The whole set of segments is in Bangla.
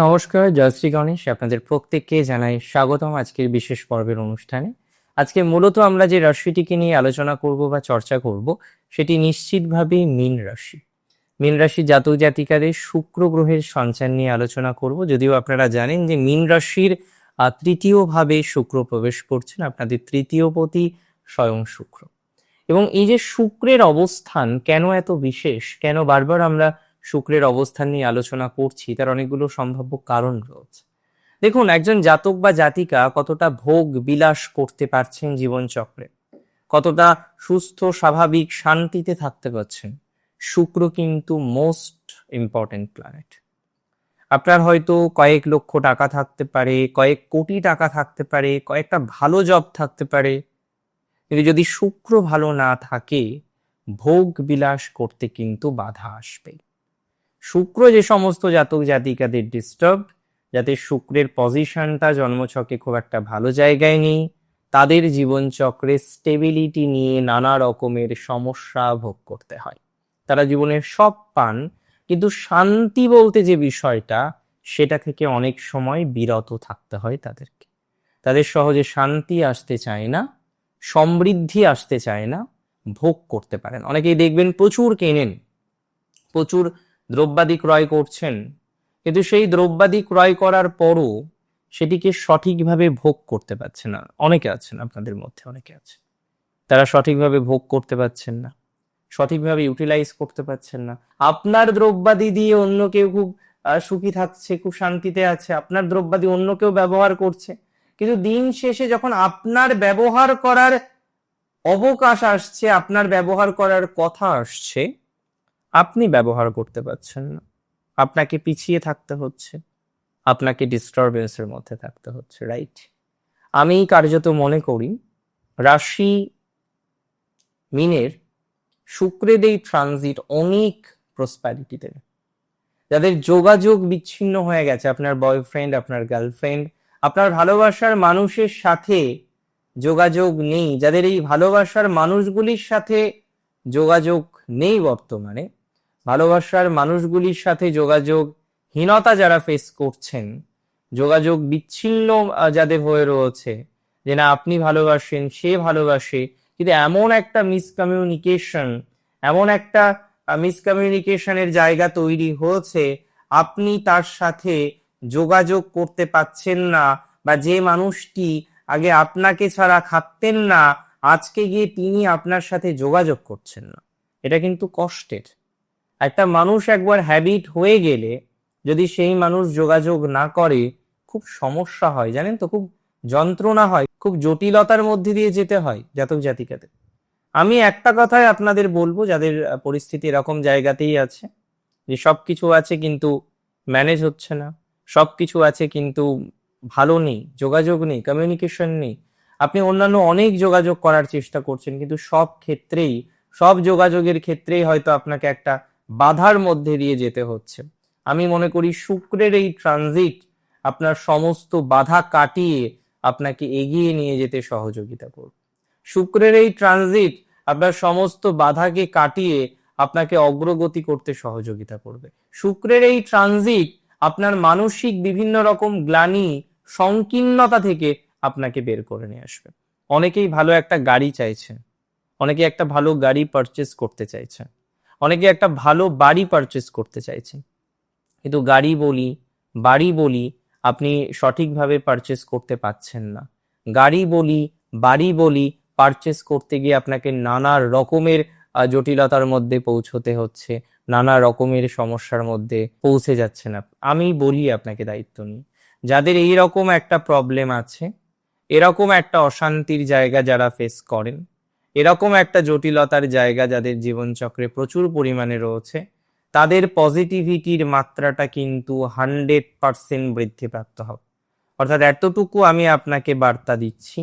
নমস্কার জয়শ্রী গণেশ। আপনাদের প্রত্যেককে জানাই স্বাগতম আজকের বিশেষ পর্বের অনুষ্ঠানে। আজকে মূলত আমরা যে রাশিটিকে নিয়ে আলোচনা করব বা চর্চা করব সেটি নিশ্চিতভাবে মীন রাশি। মীন রাশি জাতক জাতিকাদের শুক্র গ্রহের সঞ্চার নিয়ে আলোচনা করব। যদিও আপনারা জানেন যে মীন রাশির আহ, তৃতীয় ভাবে শুক্র প্রবেশ করছেন আপনাদের তৃতীয় পতি স্বয়ং শুক্র। এবং এই যে শুক্রের অবস্থান কেন এত বিশেষ কেন বারবার আমরা শুক্রের অবস্থান নিয়ে আলোচনা করছি, তার অনেকগুলো সম্ভাব্য কারণ রয়েছে। দেখুন, একজন জাতক বা জাতিকা কতটা ভোগ বিলাস করতে পারছেন জীবনচক্রে? কতটা সুস্থ, স্বাভাবিক, শান্তিতে থাকতে পারছেন? শুক্র কিন্তু মোস্ট ইম্পর্টেন্ট প্ল্যানেট আপনার হয়তো কয়েক লক্ষ টাকা থাকতে পারে, কয়েক কোটি টাকা থাকতে পারে, কয়েকটা ভালো জব থাকতে পারে। কিন্তু যদি শুক্র ভালো না থাকে, ভোগ বিলাস করতে কিন্তু বাধা আসবে শুক্র যে সমস্ত জাতক জাতিকাদের ডিস্টার্ব যাতে শুক্রের পজিশনটা জন্মছকে খুব একটা ভালো জায়গায় নেই, তাদের জীবনচক্রে স্টেবিলিটি নিয়ে নানা রকমের সমস্যা ভোগ করতে হয়। তারা জীবনের সব পান, কিন্তু শান্তি বলতে যে বিষয়টা, সেটা থেকে অনেক সময় বিরত থাকতে হয় তাদেরকে। তাদের সহজে শান্তি আসতে চায় না, সমৃদ্ধি আসতে চায় না, ভোগ করতে পারেন অনেকেই দেখবেন প্রচুর কেনেন, প্রচুর দ্রব্যাদি ক্রয় করছেন, কিন্তু সেই দ্রব্যাদি ক্রয় করার পরও সেটিকে সঠিকভাবে ভোগ করতে পারছে না। অনেকে আছেন আপনাদের মধ্যে, অনেকে আছে। তারা সঠিকভাবে ভোগ করতে পারছেন না, সঠিকভাবে ইউটিলাইজ করতে পারছেন না। আপনার দ্রব্যাদি দিয়ে অন্য কেউ খুব সুখী থাকছে, খুব শান্তিতে আছে, আপনার দ্রব্যাদি অন্য কেউ ব্যবহার করছে, কিন্তু দিন শেষে যখন আপনার ব্যবহার করার অবকাশ আসছে, আপনার ব্যবহার করার কথা আসছে আপনি ব্যবহার করতে পারছেন না। আপনাকে পিছিয়ে থাকতে হচ্ছে। আপনাকে ডিস্টারবেন্সের মধ্যে থাকতে হচ্ছে রাইট আমি কার্যত মনে করি, রাশি মিনের শুক্রের এই ট্রানজিট অনেক প্রসপ্যারিটি দেবে যাদের যোগাযোগ বিচ্ছিন্ন হয়ে গেছে, আপনার বয়ফ্রেন্ড আপনার গার্লফ্রেন্ড আপনার ভালোবাসার মানুষের সাথে যোগাযোগ নেই, যাদের এই ভালোবাসার মানুষগুলির সাথে যোগাযোগ নেই বর্তমানে ভালোবাসার মানুষগুলির সাথে যোগাযোগ, হীনতা যারা ফেস করছেন, যোগাযোগ বিচ্ছিন্ন যাদের হয়ে রয়েছে, যে না, আপনি ভালোবাসেন, সে ভালোবাসে, কিন্তু এমন একটা মিসকমিউনিকেশন এমন একটা মিসকমিউনিকেশনের জায়গা তৈরি হয়েছে, আপনি তার সাথে যোগাযোগ করতে পাচ্ছেন না, বা যে মানুষটি আগে আপনাকে ছাড়া খাপতেন না, আজকে গিয়ে তিনি আপনার সাথে যোগাযোগ করছেন না। এটা কিন্তু কষ্টের। একটা মানুষ একবার হ্যাবিট হয়ে গেলে যদি সেই মানুষ যোগাযোগ না করে, খুব সমস্যা হয়, জানেন তো? খুব যন্ত্রণা হয়, খুব জটিলতার মধ্যে দিয়ে যেতে হয় জাতক জাতিকাতে আমি একটা কথাই আপনাদের বলব, যাদের পরিস্থিতি এরকম জায়গাতেই আছে, যে সব কিছু আছে কিন্তু ম্যানেজ হচ্ছে না সব কিছু আছে কিন্তু ভালো নেই, যোগাযোগ নেই কমিউনিকেশন নেই। আপনি অন্যান্য অনেক যোগাযোগ করার চেষ্টা করছেন, কিন্তু সব ক্ষেত্রেই, সব যোগাযোগের ক্ষেত্রেই হয়তো আপনাকে একটা বাধার মধ্যে দিয়ে যেতে হচ্ছে। আমি মনে করি শুক্রের এই ট্রানজিট আপনার সমস্ত বাধা কাটিয়ে আপনাকে এগিয়ে নিয়ে যেতে সহযোগিতা করবে। শুক্রের এই ট্রানজিট আপনার সমস্ত বাধাকে কাটিয়ে আপনাকে অগ্রগতি করতে সহযোগিতা করবে। শুক্রের এই ট্রানজিট আপনার মানসিক বিভিন্ন রকম গ্লানি, সংকীর্ণতা থেকে আপনাকে বের করে নিয়ে আসবে। অনেকেই ভালো একটা গাড়ি চাইছে অনেকে একটা ভালো গাড়ি পারচেস করতে চাইছে অনেকে একটা ভালো বাড়ি পারচেস করতে চাইছে। কিন্তু গাড়ি বলি, বাড়ি বলি, আপনি সঠিকভাবে পারচেস করতে পাচ্ছেন না। গাড়ি বলি, বাড়ি বলি পারচেস করতে গিয়ে আপনাকে নানা রকমের জটিলতার মধ্যে পৌঁছতে হচ্ছে, নানা রকমের সমস্যার মধ্যে পৌঁছে যাচ্ছেন আমি বলি আপনাকে দায়িত্ব নিই যাদের এই রকম একটা প্রবলেম আছে, এরকম একটা অশান্তির জায়গা যারা ফেস করেন এরকম একটা জটিলতার জায়গা যাদের জীবনচক্রে প্রচুর পরিমাণে রয়েছে, তাদের পজিটিভিটির মাত্রাটা কিন্তু হান্ড্রেড পার্সেন্ট বৃদ্ধিপ্রাপ্ত হবে। অর্থাৎ এতটুকু আমি আপনাকে বার্তা দিচ্ছি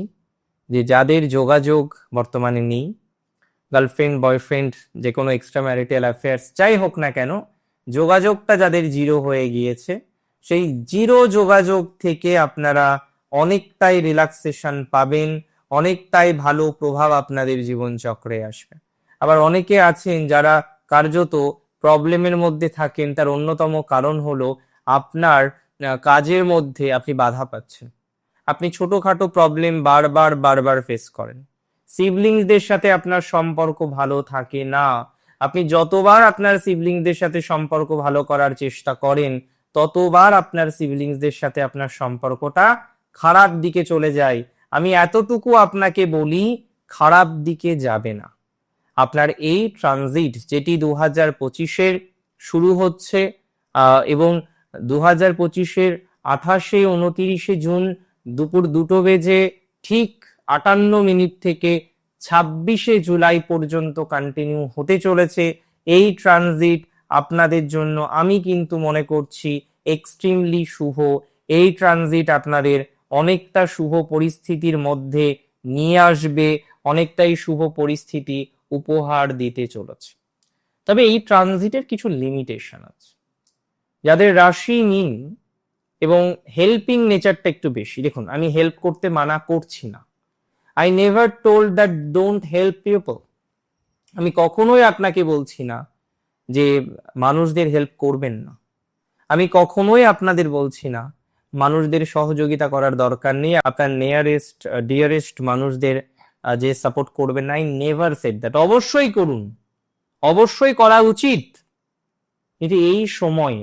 যে যাদের যোগাযোগ বর্তমানে নেই গার্লফ্রেন্ড বয়ফ্রেন্ড যে কোনো এক্সট্রা ম্যারিটাল অ্যাফেয়ার্স যাই হোক না কেন, যোগাযোগটা যাদের জিরো হয়ে গিয়েছে, সেই জিরো যোগাযোগ থেকে আপনারা অনেকটাই রিল্যাক্সেশন পাবেন অনেকটাই ভালো প্রভাব আপনাদের জীবনচক্রে আসবে। আবার অনেকে আছেন যারা কার্যত প্রবলেমের মধ্যে থাকেন, তার অন্যতম কারণ হলো আপনার কাজের মধ্যে আপনি বাধা পাচ্ছেন। আপনি ছোটখাটো প্রবলেম বারবার বারবার ফেস করেন। সিবলিংসদের সাথে আপনার সম্পর্ক ভালো থাকে না। আপনি যতবার আপনার সিবলিংসদের সাথে সম্পর্ক ভালো করার চেষ্টা করেন, ততবার আপনার সিবলিংসদের সাথে আপনার সম্পর্কটা খারাপ দিকে চলে যায়। আমি এতটুকু আপনাকে বলি, খারাপ দিকে যাবে না। আপনার এই ট্রানজিট, যেটি দু হাজার পঁচিশের শুরু হচ্ছে এবং দু হাজার পঁচিশের আঠাশে উনতিরিশে জুন দুপুর দুটো বেজে ঠিক আটান্ন মিনিট থেকে ছাব্বিশে জুলাই পর্যন্ত কন্টিনিউ হতে চলেছে। এই ট্রানজিট আপনাদের জন্য আমি কিন্তু মনে করছি এক্সট্রিমলি শুভ। এই ট্রানজিট আপনাদের অনেকটা শুভ পরিস্থিতির মধ্যে নিয়ে আসবে, অনেকটাই শুভ পরিস্থিতি উপহার দিতে চলেছে। তবে এই ট্রানজিটের কিছু লিমিটেশন আছে। যাদের রাশি নিন এবং হেল্পিং নেচারটা একটু বেশি। দেখুন, আমি হেল্প করতে মানা করছি না। I never told that don't help people আমি কখনোই আপনাকে বলছি না যে মানুষদের হেল্প করবেন না। আমি কখনোই আপনাদের বলছি না মানুষদের সহযোগিতা করার দরকার নেই। আপনার নিয়ারেস্ট ডিয়ারেস্ট মানুষদের যে সাপোর্ট করবেন না আই নেভার সেট দ্যাট অবশ্যই করুন। অবশ্যই করা উচিত। কিন্তু এই সময়ে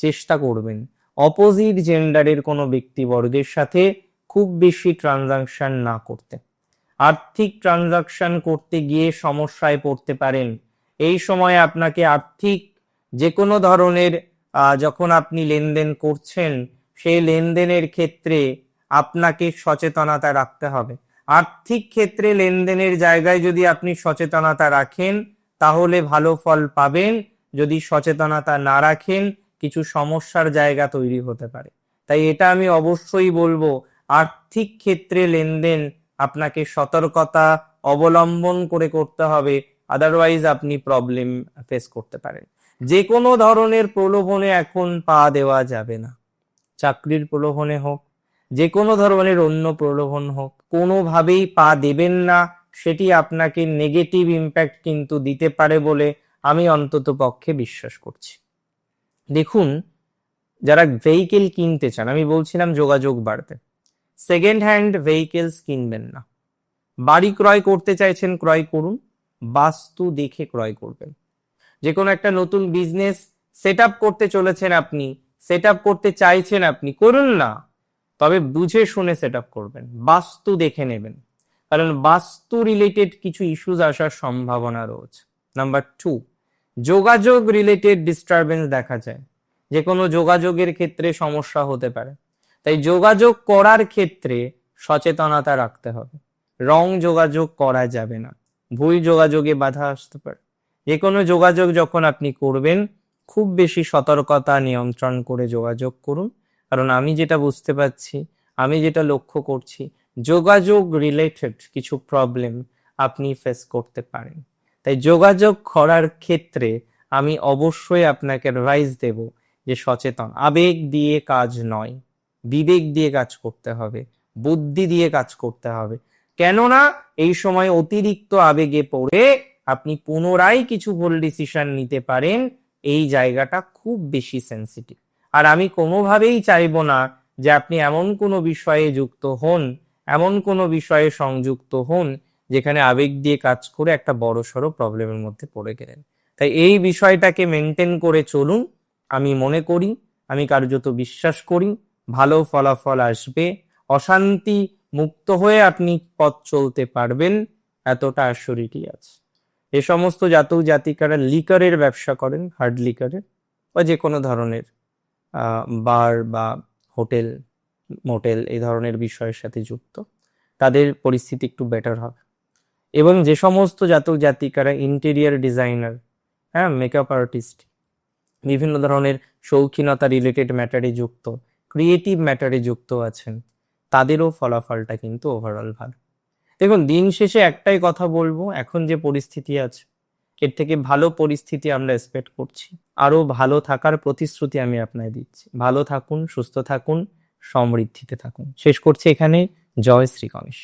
চেষ্টা করবেন অপোজিট জেন্ডারের কোনো ব্যক্তিবর্গের সাথে খুব বেশি ট্রানজাকশন না করতে। আর্থিক ট্রানজাকশন করতে গিয়ে সমস্যায় পড়তে পারেন। এই সময় আপনাকে আর্থিক যে কোনো ধরনের যখন আপনি লেনদেন করছেন সেই লেনদেনের ক্ষেত্রে আপনাকে সচেতনতা রাখতে হবে। আর্থিক ক্ষেত্রে লেনদেনের জায়গায় যদি আপনি সচেতনতা রাখেন, তাহলে ভালো ফল পাবেন। যদি সচেতনতা না রাখেন, কিছু সমস্যার জায়গা তৈরি হতে পারে। তাই এটা আমি অবশ্যই বলব, আর্থিক ক্ষেত্রে লেনদেন আপনাকে সতর্কতা অবলম্বন করে করতে হবে আদারওয়াইজ আপনি প্রবলেম ফেস করতে পারেন। যে কোনো ধরনের প্রলোভনে এখন পা দেওয়া যাবে না। চাকরির প্রলোভনে হোক, যে কোনো ধরনের অন্য প্রলোভন হোক, কোনোভাবেই পা দেবেন না, সেটি আপনাকে নেগেটিভ ইম্প্যাক্ট কিন্তু দিতে পারে বলে আমি অন্তত পক্ষে বিশ্বাস করছি। দেখুন, যারা ভেহিকেল কিনতে চান, আমি বলছিলাম যোগাযোগ বাড়তে সেকেন্ড হ্যান্ড ভেহিকেলস কিনবেন না। বাড়ি ক্রয় করতে চাইছেন, ক্রয় করুন, বাস্তু দেখে ক্রয় করবেন। যে কোনো একটা নতুন বিজনেস সেট করতে চলেছেন আপনি সেট করতে চাইছেন আপনি, করুন না। তবে বুঝে শুনে সেট করবেন, বাস্তু দেখে নেবেন। কারণ বাস্তু রিলেটেড কিছু ইস্যুস আসার সম্ভাবনা রয়েছে। নাম্বার টু যোগাযোগ রিলেটেড ডিস্টারবেন্স দেখা যায়। যে কোনো যোগাযোগের ক্ষেত্রে সমস্যা হতে পারে। তাই যোগাযোগ করার ক্ষেত্রে সচেতনতা রাখতে হবে। রং যোগাযোগ করা যাবে না। ভুল যোগাযোগে বাধা আসতে পারে। যে কোনো যোগাযোগ যখন আপনি করবেন খুব বেশি সতর্কতা নিয়ন্ত্রণ করে যোগাযোগ করুন। কারণ আমি যেটা বুঝতে পারছি, আমি যেটা লক্ষ্য করছি, যোগাযোগ রিলেটেড কিছু প্রবলেম আপনি ফেস করতে পারেন। তাই যোগাযোগ করার ক্ষেত্রে আমি অবশ্যই আপনাকে অ্যাডভাইস দেব যে সচেতন, আবেগ দিয়ে কাজ নয়, বিবেক দিয়ে কাজ করতে হবে, বুদ্ধি দিয়ে কাজ করতে হবে। কেননা এই সময় অতিরিক্ত আবেগে পড়ে আপনি পুনরায় কিছু ভুল ডিসিশন নিতে পারেন এই জায়গাটা খুব বেশি সেন্সিটিভ আর আমি কোনোভাবেই চাইব না যে আপনি এমন কোনো বিষয়ে যুক্ত হন, এমন কোনো বিষয়ে সংযুক্ত হন, যেখানে আবেগ দিয়ে কাজ করে একটা বড় সড়ো প্রবলেমের মধ্যে পড়ে গেলেন। তাই এই বিষয়টাকে মেনটেন করে চলুন। আমি মনে করি, আমি কার্যত বিশ্বাস করি, ভালো ফলাফল আসবে। অশান্তি মুক্ত হয়ে আপনি পথ চলতে পারবেন, এতটা অ্যাসিউরিটি আছে। এ সমস্ত জাতক জাতিকারা লিকারের ব্যবসা করেন, হার্ড লিকারের বা যে কোনো ধরনের বার বা হোটেল, মোটেল এই ধরনের বিষয়ের সাথে যুক্ত। তাদের পরিস্থিতি একটু বেটার হবে। এবং যে সমস্ত জাতক জাতিকারা ইন্টেরিয়ার ডিজাইনার হ্যাঁ মেকআপ আর্টিস্ট বিভিন্ন ধরনের শৌখিনতা রিলেটেড ম্যাটারে যুক্ত ক্রিয়েটিভ ম্যাটারে যুক্ত আছেন, তাদেরও ফলাফলটা কিন্তু ওভারঅল ভালো। দেখুন, দিন শেষে একটাই কথা বলব, এখন যে পরিস্থিতি আছে, এর থেকে ভালো পরিস্থিতি আমরা এক্সপেক্ট করছি। আরও ভালো থাকার প্রতিশ্রুতি আমি আপনায় দিচ্ছি। ভালো থাকুন, সুস্থ থাকুন, সমৃদ্ধিতে থাকুন। শেষ করছি এখানে। জয় শ্রী গণেশ।